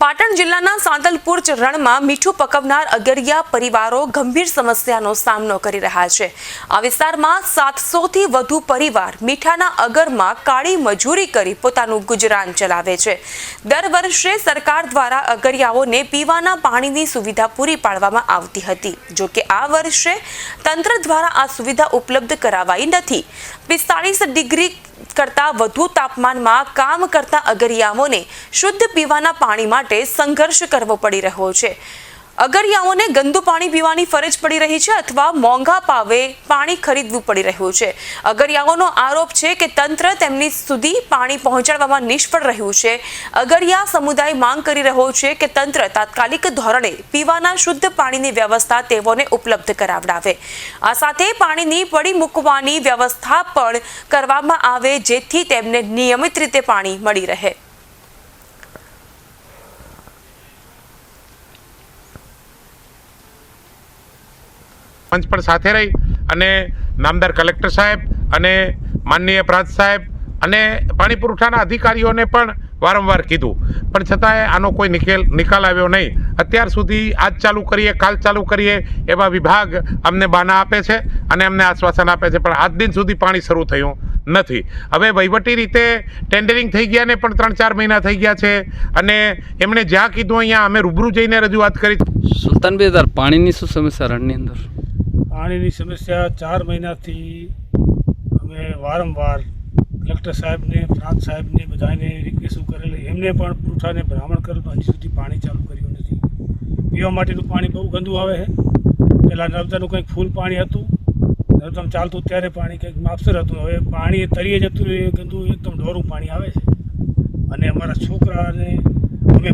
પાટણ જિલ્લાના સાંતલપુર રણમાં મીઠું પકવનાર અગરિયા પરિવારો ગંભીર સમસ્યાનો સામનો કરી રહ્યા છે. આ વિસ્તારમાં સાતસોથી વધુ પરિવાર મીઠાના અગરમાં કાળી મજૂરી કરી પોતાનું ગુજરાન ચલાવે છે. દર વર્ષે સરકાર દ્વારા અગરિયાઓને પીવાના પાણીની સુવિધા પૂરી પાડવામાં આવતી હતી. જો કે આ વર્ષે તંત્ર દ્વારા આ સુવિધા ઉપલબ્ધ કરાવાઈ નથી. પિસ્તાળીસ ડિગ્રી કરતાં વધુ તાપમાનમાં કામ કરતા અગરિયાઓને શુદ્ધ પીવાના પાણી માટે સંઘર્ષ કરવો પડી રહ્યો છે. અગરિયાઓને ગંદુ પાણી પીવાની ફરજ પડી રહી છે અથવા મોંઘા પાવે પાણી ખરીદવું પડી રહ્યું છે. અગરિયાઓનો આરોપ છે કે તંત્ર તેમની સુધી પાણી પહોંચાડવામાં નિષ્ફળ રહ્યું છે. અગરિયા સમુદાય માંગ કરી રહ્યો છે કે તંત્ર તાત્કાલિક ધોરણે પીવાના શુદ્ધ પાણીની વ્યવસ્થા તેઓને ઉપલબ્ધ કરાવડાવે. આ સાથે પાણીની પડી મૂકવાની વ્યવસ્થા પણ કરવામાં આવે જેથી તેમને નિયમિત રીતે પાણી મળી રહે. પંચ પણ સાથે રહી અને નામદાર કલેક્ટર સાહેબ અને માનનીય પ્રાંત સાહેબ અને પાણી પુરવઠાના અધિકારીઓને પણ વારંવાર કીધું. પણ છતાંય આનો કોઈ નિકેલ, નિકાલ આવ્યો નહીં. અત્યાર સુધી આજ ચાલુ કરીએ, કાલ ચાલુ કરીએ એવા વિભાગ અમને બાના આપે છે અને અમને આશ્વાસન આપે છે. પણ આજ દિન સુધી પાણી શરૂ થયું નથી. હવે વહીવટી રીતે ટેન્ડરિંગ થઈ ગયા ને પણ ત્રણ ચાર મહિના થઈ ગયા છે અને એમણે જ્યાં કીધું, અહીંયા અમે રૂબરૂ જઈને રજૂઆત કરી. સુલતાનભાઈ પાણીની શું સમસ્યા રણની અંદર? પાણીની સમસ્યા ચાર મહિનાથી અમે વારંવાર કલેક્ટર સાહેબને, પ્રાંત સાહેબને બધાને રિક્વેસ્ટ કરેલી. એમને પણ પુરઠાને ભ્રામણ કરેલું પણ હજી સુધી પાણી ચાલુ કર્યું નથી. પીવા માટેનું પાણી બહુ ગંદુ આવે છે. પહેલાં નર્મદાનું કંઈક ફૂલ પાણી હતું. નર્મદામાં ચાલતું ત્યારે પાણી કંઈક માપસર હતું. હવે પાણી તળીએ જતું એ ગંદુ, એકદમ ડોરું પાણી આવે છે. અને અમારા છોકરાને અમે